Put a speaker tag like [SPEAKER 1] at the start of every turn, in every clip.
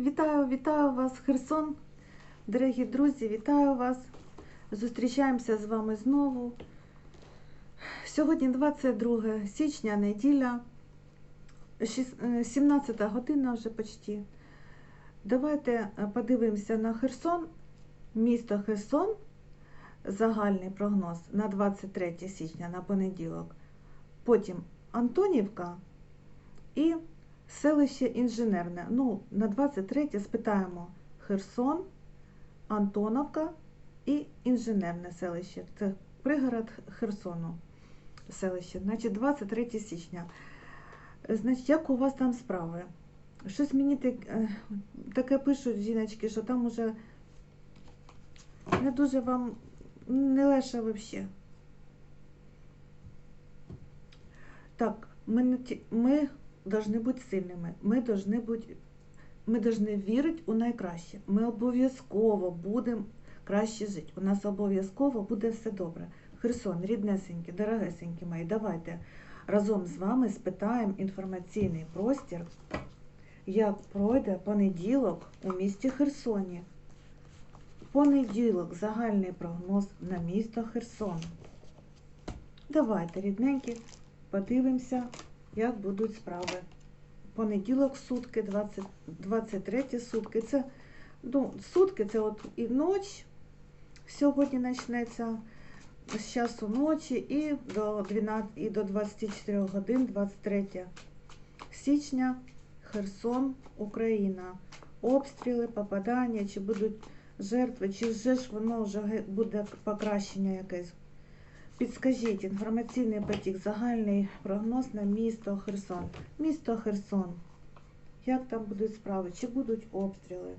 [SPEAKER 1] Вітаю, вітаю вас, Херсон. Дорогі друзі, вітаю вас. Зустрічаємося з вами знову. Сьогодні 22 січня, неділя, е, 17 година вже почти. Давайте е, подивимося на Херсон, місто Херсон, загальний прогноз на 23 січня на понеділок. Потім Антонівка і селище Інженерне. Ну, на 23 спитаємо Херсон, Антоновка і Інженерне селище. Це пригород Херсону селище. Значить, 23 січня. Значить, як у вас там справи? Щось мені е, таке пишуть жіночки, що там уже не дуже вам не легше взагалі. Так, ми, ми должны бути сильними. Ми должны бути, ми должны вірити у найкраще. Ми обов'язково будемо краще жити. У нас обов'язково буде все добре. Херсон, ріднесенькі, дорогесенькі мої, давайте разом з вами спитаємо інформаційний простір, як пройде понеділок у місті Херсоні. Понеділок загальний прогноз на місто Херсон. Давайте, рідненькі, подивимося, як будуть справи. Понеділок сутки, 20, 23 сутки. Це ну, сутки це от і ніч сьогодні почнеться з часу ночі і до 12, і до 24 годин 23 січня Херсон, Україна. Обстріли, попадання, чи будуть жертви, чи вже ж воно вже буде покращення якесь. Підскажіть інформаційний потік, загальний прогноз на місто Херсон. Місто Херсон. Як там будуть справи? Чи будуть обстріли?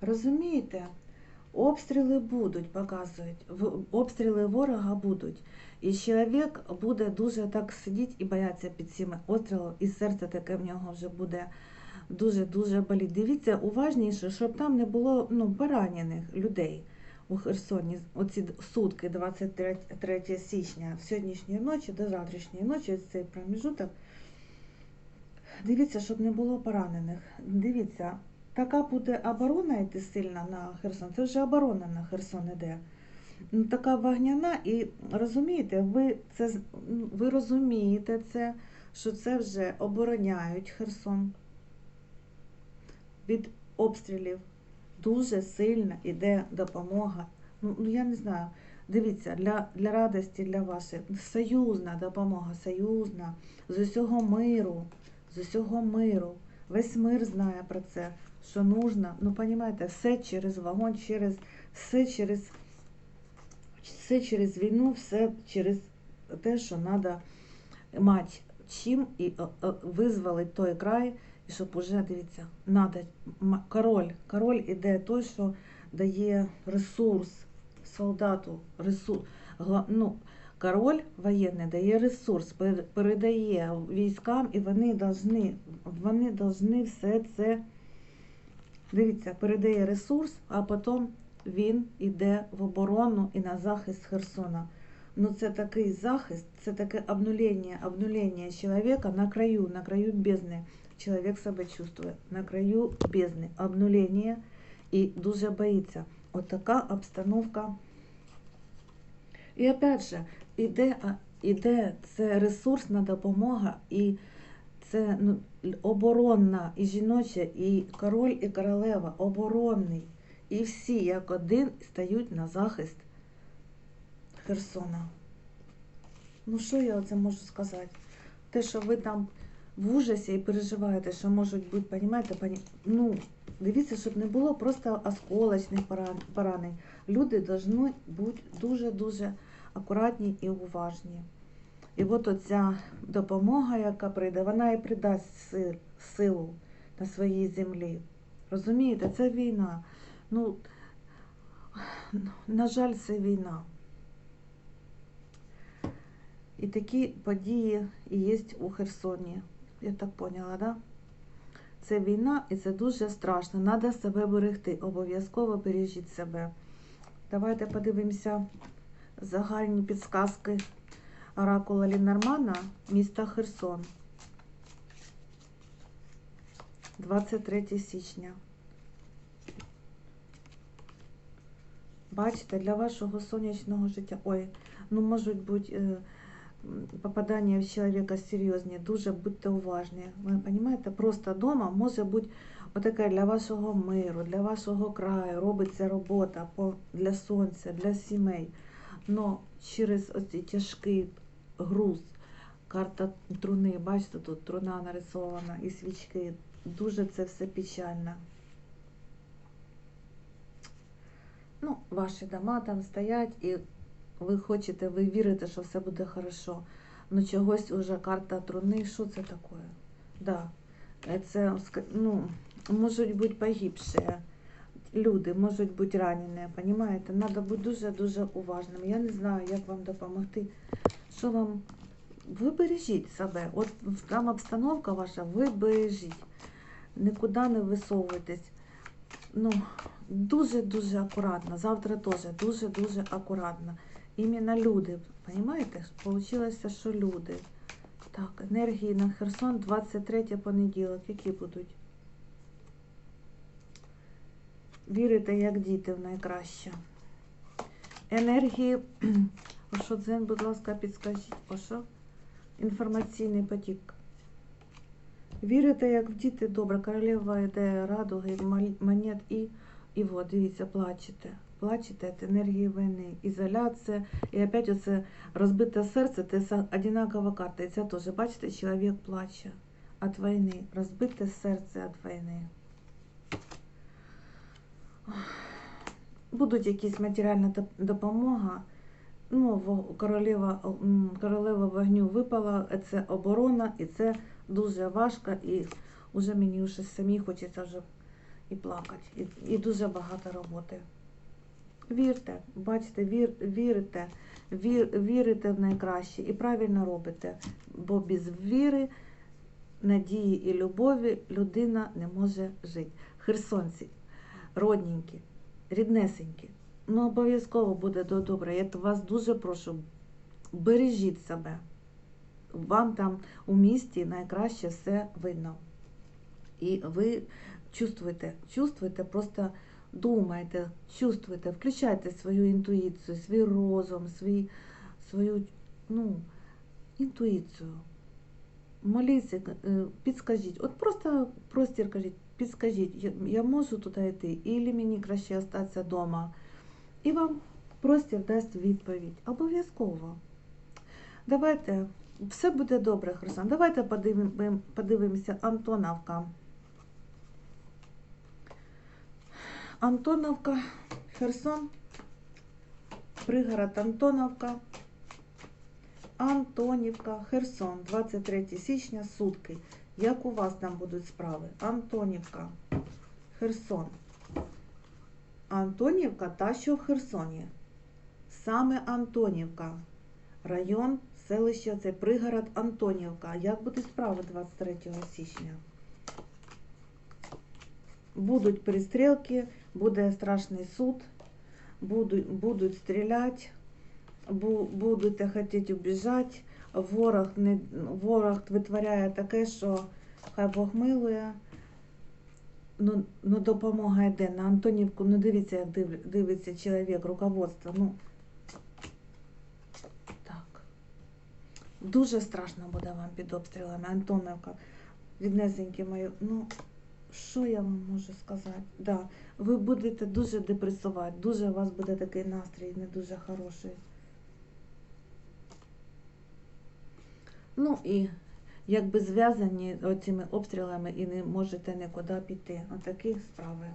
[SPEAKER 1] Розумієте? Обстріли будуть, показують. Обстріли ворога будуть. І чоловік буде дуже так сидіти і боятися під цими обстрілами, і серце таке в нього вже буде дуже-дуже боліти. Дивіться уважніше, щоб там не було ну, поранених людей у Херсоні. Оці сутки 23 січня, сьогоднішньої ночі до завтрашньої ночі, ось цей проміжуток. Дивіться, щоб не було поранених. Дивіться, така буде оборона йти сильна на Херсон. Це вже оборона на Херсон іде. Ну, Така вогняна, і розумієте, ви це ну, ви розумієте це, що це вже обороняють Херсон від обстрілів. Дуже сильна іде допомога. Ну, ну я не знаю. Дивіться, для, для радості для вашої союзна допомога, союзна, з усього миру, з усього миру. Весь мир знає про це, що нужно. Ну, розумієте, все через вогонь, через все через все через війну, все через те, що треба мати чим і е, е, визволити той край, і щоб уже, дивіться, надо, король, король іде той, що дає ресурс солдату, ресурс, ну, король воєнний дає ресурс, передає військам, і вони должны, вони должны все це, дивіться, передає ресурс, а потім він іде в оборону і на захист Херсона. Ну це такий захист, це таке обнулення, обнулення чоловіка на краю, на краю бездни. Чоловік себе чувствує на краю бездни, обнулення і дуже боїться. От така обстановка. І опять же, іде, іде це ресурсна допомога, і це ну, оборонна, і жіноча, і король, і королева, оборонний. І всі як один стають на захист Херсона. Ну, що я оце можу сказати? Те, що ви там в ужасі і переживаєте, що можуть бути, понімаєте, поні... ну, дивіться, щоб не було просто осколочних поранень. Люди повинні бути дуже-дуже акуратні і уважні. І от оця допомога, яка прийде, вона і придасть силу на своїй землі. Розумієте, це війна. Ну, на жаль, це війна. І такі події і є у Херсоні. Я так поняла, да? Це війна і це дуже страшно. Треба себе берегти. Обов'язково бережіть себе. Давайте подивимося загальні підсказки оракула Лінормана міста Херсон. 23 січня. Бачите, для вашого сонячного життя. Ой, ну можуть бути е, попадання в чоловіка серйозні. Дуже будьте уважні. Ви розумієте? Просто вдома може бути отаке для вашого миру, для вашого краю. Робиться робота для сонця, для сімей. Но через оці тяжкий груз, карта труни, бачите, тут труна нарисована і свічки. Дуже це все печально. Ну, ваші дома там стоять, і ви хочете, ви вірите, що все буде хорошо. Ну чогось уже карта труни, що це таке? Да. Це ну, можуть бути погибші люди, можуть бути ранені, розумієте? Треба бути дуже-дуже уважним. Я не знаю, як вам допомогти. Що вам. Ви бережіть себе. От там обстановка ваша, ви бережіть. Нікуди не висовуйтесь. Ну, дуже-дуже акуратно. Завтра теж дуже-дуже акуратно. Іменно люди, розумієте? Получилося, що люди. Так, енергії на Херсон 23 понеділок. Які будуть? Вірите, як діти в найкраще. Енергії. О, дзен, будь ласка, підскажіть. О? Інформаційний потік. Вірите, як в діти добре. Королева йде радуги, монет і, і от, дивіться, плачете. Плачете від енергії війни, ізоляція. І опять оце розбите серце, це одинакова карта. І це теж, бачите, чоловік плаче від війни. Розбите серце від війни. Будуть якісь матеріальна допомога. Ну, королева, королева вогню випала, це оборона, і це дуже важко, і вже мені вже самі хочеться вже і плакати. І, і дуже багато роботи. Вірте, бачите, вір, вірите, вір, вірите в найкраще і правильно робите, бо без віри, надії і любові людина не може жити. Херсонці, родненькі, ріднесенькі, ну обов'язково буде до добре. Я вас дуже прошу, бережіть себе. Вам там у місті найкраще все видно. І ви чувствуєте, чувствуєте, просто думайте, чувствуйте, включайте свою інтуїцію, свій розум, свій, свою ну, інтуїцію. Моліться, е, підскажіть. От просто простір кажіть, підскажіть, я, можу туди йти, і мені краще остатися вдома. І вам простір дасть відповідь. Обов'язково. Давайте, все буде добре, Херсон. Давайте подивимо, подивимося Антоновка. Антоновка, Херсон, пригород Антоновка, Антонівка, Херсон, 23 січня, сутки. Як у вас там будуть справи? Антонівка, Херсон. Антонівка та що в Херсоні. Саме Антонівка. Район, селище, це пригород Антонівка. Як будуть справи 23 січня? Будуть перестрілки, буде страшний суд, будуть, будуть стріляти, бу- будете хотіти убіжати. Ворог, не, ворог витворяє таке, що хай Бог милує. Ну, ну допомога йде на Антонівку. Ну дивіться, як див, дивиться чоловік, руководство. Ну, так. Дуже страшно буде вам під обстрілами. Антоновка, віднесеньки мої. Ну, що я вам можу сказати? Да, ви будете дуже депресувати, дуже у вас буде такий настрій не дуже хороший. Ну і якби зв'язані цими обстрілами і не можете нікуди піти. Отакі справи.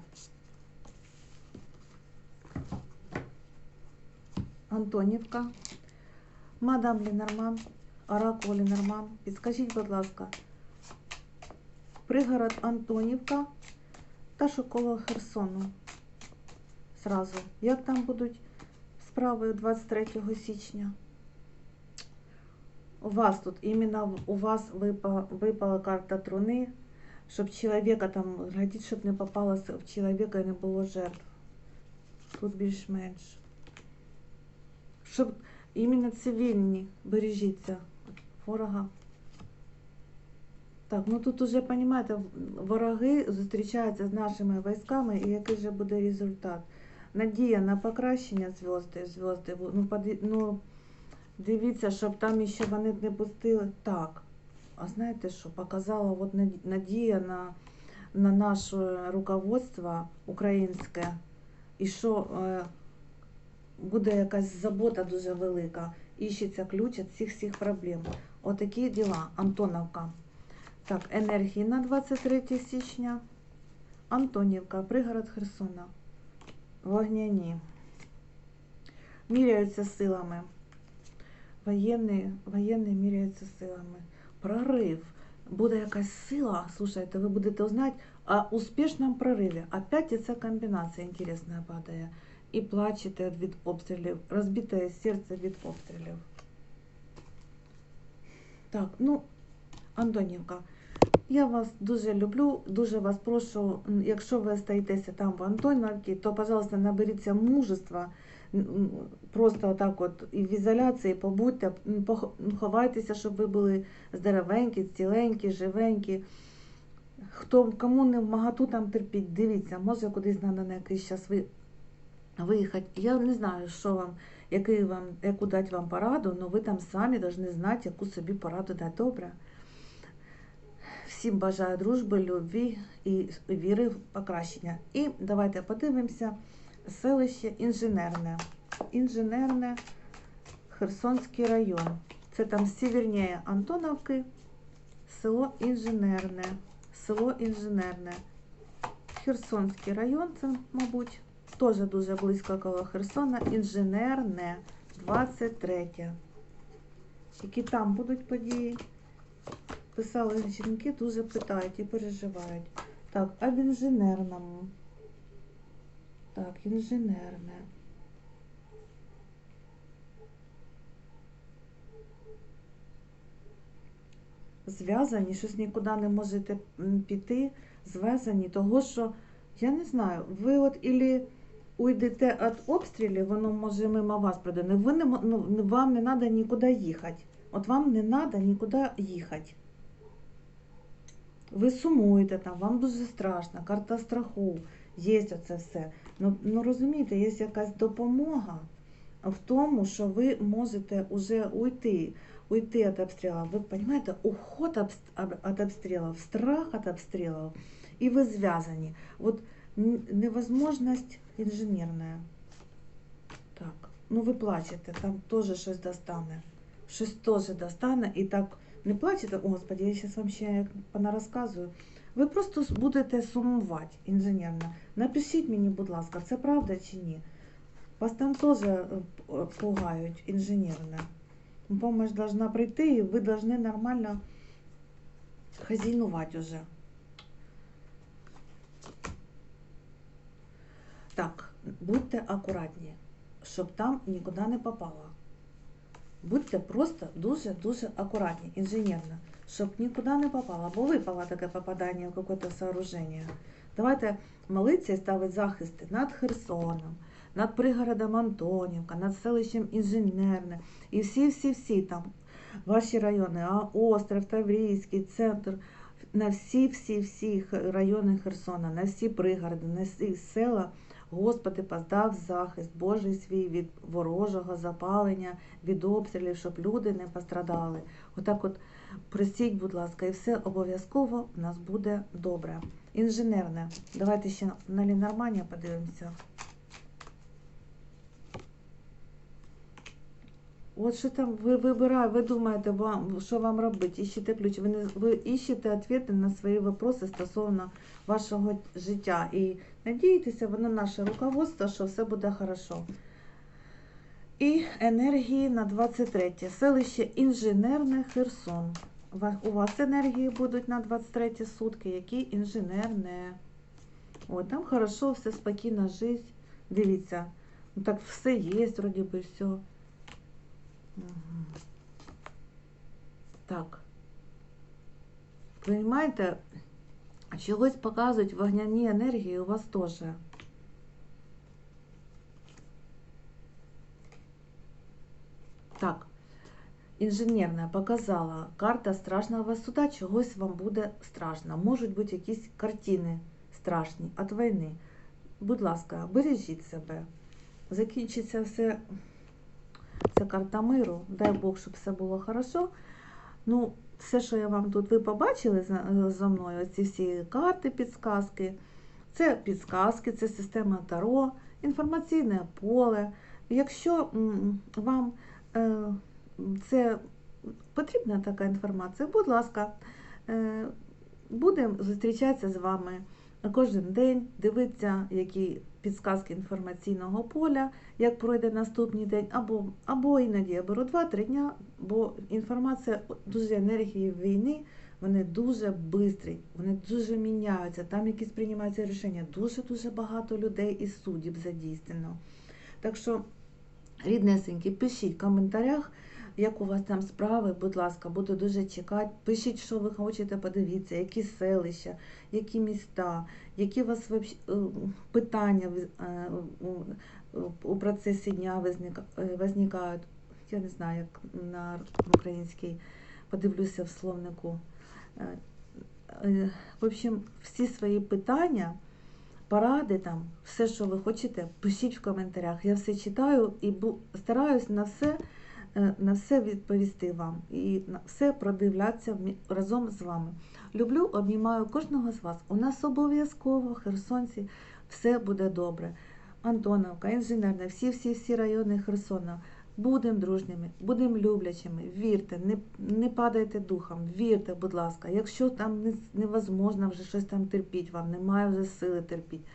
[SPEAKER 1] Антонівка, мадам Лінорман, Оракул Лінорман. Підскажіть, будь ласка, пригород Антонівка та шоколо Херсону. Сразу. Як там будуть справи 23 січня? У вас тут іменно в- у вас випала, випала карта труни, Щоб чоловіка там, глядіть, щоб не попалося в чоловіка і не було жертв. Тут більш-менш. Щоб іменно цивільні бережіться від ворога. Так, ну тут уже, розумієте, вороги зустрічаються з нашими військами, і який же буде результат? Надія на покращення зв'язки, зв'язки, ну, поди- ну, дивіться, щоб там ще вони не пустили. Так, а знаєте що, показала от надія на, на наше руководство українське, і що е, буде якась забота дуже велика, іщеться ключ від всіх всіх проблем. Отакі діла, Антоновка. Так, енергії на 23 січня. Антонівка, пригород Херсона. Вогняні. Міряються силами. Воєнні, воєнні міряються силами. Прорив. Буде якась сила, слушайте, ви будете узнати о успішному прориві. Опять ця комбінація інтересна падає. І плачете від обстрілів, розбите серце від обстрілів. Так, ну, Антонівка, я вас дуже люблю, дуже вас прошу, якщо ви остаєтеся там в Антонівці, то, пожалуйста, наберіться мужества, просто отак от і в ізоляції побудьте, ховайтеся, щоб ви були здоровенькі, ціленькі, живенькі. Хто кому не в магату там терпіть, дивіться, може кудись треба на якийсь час ви, виїхати. Я не знаю, що вам, який вам, яку дати вам пораду, але ви там самі повинні знати, яку собі пораду дати. Добре? Всім бажаю дружби, любві і віри в покращення. І давайте подивимося селище Інженерне. Інженерне, Херсонський район. Це там северніше Антоновки, село Інженерне. Село Інженерне. Херсонський район, це, мабуть, теж дуже близько коло Херсона. Інженерне, 23. Які там будуть події? Писали жінки, дуже питають і переживають. Так, об інженерному. Так, інженерне. Зв'язані, щось нікуди не можете піти, зв'язані, того що, я не знаю, ви от ілі уйдете від обстрілів, воно може мимо вас пройде. Ви не, ну, вам не треба нікуди їхати. От вам не треба нікуди їхати. Ви сумуєте там, вам дуже страшно, карта страху, є оце все. Ну, ну розумієте, є якась допомога в тому, що ви можете вже уйти, уйти від обстрілу. Ви розумієте, уход від обстрілів, страх від обстрілів, і ви зв'язані. От невозможність інженерна. Так, ну ви плачете, там теж щось достане. Щось теж достане і так не плачете, О, Господи, я зараз вам ще понарозказую. Ви просто будете сумувати інженерно. Напишіть мені, будь ласка, це правда чи ні? Вас там теж е, пугають інженерно. Помощь должна прийти, і ви повинні нормально хазяйнувати уже. Так, будьте акуратні, щоб там нікуди не попало. Будьте просто дуже-дуже акуратні, інженерно, щоб нікуди не попало, бо випало таке попадання в якесь сооруження. Давайте молитися і ставити захисти над Херсоном, над пригородом Антонівка, над селищем Інженерне і всі-всі-всі там ваші райони, а остров, Таврійський, центр, на всі-всі-всі райони Херсона, на всі пригороди, на всі села. Господи, поздав захист Божий свій від ворожого запалення, від обстрілів, щоб люди не пострадали. Отак от просіть, будь ласка, і все обов'язково в нас буде добре. Інженерне. Давайте ще на Лінорманія подивимося. От що там ви вибираєте, ви думаєте, вам, що вам робити, іщете ключ, ви, не, ви іщете відповіді на свої питання стосовно вашого життя. І надійтеся, воно наше руководство, що все буде хорошо. І енергії на 23. Селище Інженерне Херсон. У вас енергії будуть на 23 сутки, які інженерне. О, там хорошо, все спокійна життя. Дивіться, ну так все є, вроді би все. Так. Понимаєте, Чогось показують вогняні енергії у вас теж. Так, інженерна показала карта страшного суда, чогось вам буде страшно. Можуть бути якісь картини страшні від війни. Будь ласка, бережіть себе. Закінчиться все. Це карта миру. Дай Бог, щоб все було хорошо. Ну, все, що я вам тут ви побачили за, мною, ці всі карти, підсказки. Це підсказки, це система Таро, інформаційне поле. Якщо вам е, це потрібна така інформація, будь ласка, е, будемо зустрічатися з вами кожен день, дивитися, які підсказки інформаційного поля, як пройде наступний день, або, або іноді я беру 2-3 дня, бо інформація дуже енергії війни, вони дуже швидкі, вони дуже міняються, там якісь приймаються рішення, дуже-дуже багато людей і суддів задійснено. Так що, ріднесенькі, пишіть в коментарях, як у вас там справи, будь ласка, буду дуже чекати. Пишіть, що ви хочете подивитися, які селища, які міста, які у вас е, питання е, у- процесі дня визник- е. Я не знаю, як на українській подивлюся в словнику. В общем, всі свої питання, поради там, все, що ви хочете, пишіть в коментарях. Я все читаю і стараюсь на все, на все відповісти вам і на все продивлятися разом з вами. Люблю, обнімаю кожного з вас. У нас обов'язково, херсонці, все буде добре. Антоновка, інженерна, всі-всі-всі райони Херсона. Будемо дружніми, будемо люблячими, вірте, не, не падайте духом, вірте, будь ласка. Якщо там не, невозможно вже щось там терпіть, вам немає вже сили терпіть.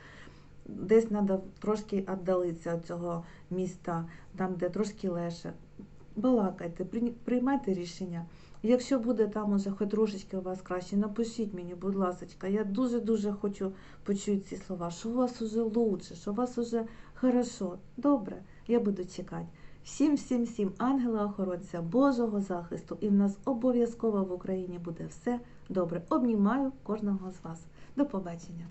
[SPEAKER 1] Десь треба трошки віддалитися від цього міста, там, де трошки легше. Балакайте, приймайте рішення. Якщо буде там уже хоч трошечки у вас краще, напишіть мені, будь ласка. Я дуже-дуже хочу почути ці слова, що у вас уже лучше, що у вас уже хорошо. Добре, я буду чекати. Всім, всім, всім ангела-охоронця, Божого захисту, і в нас обов'язково в Україні буде все добре. Обнімаю кожного з вас. До побачення.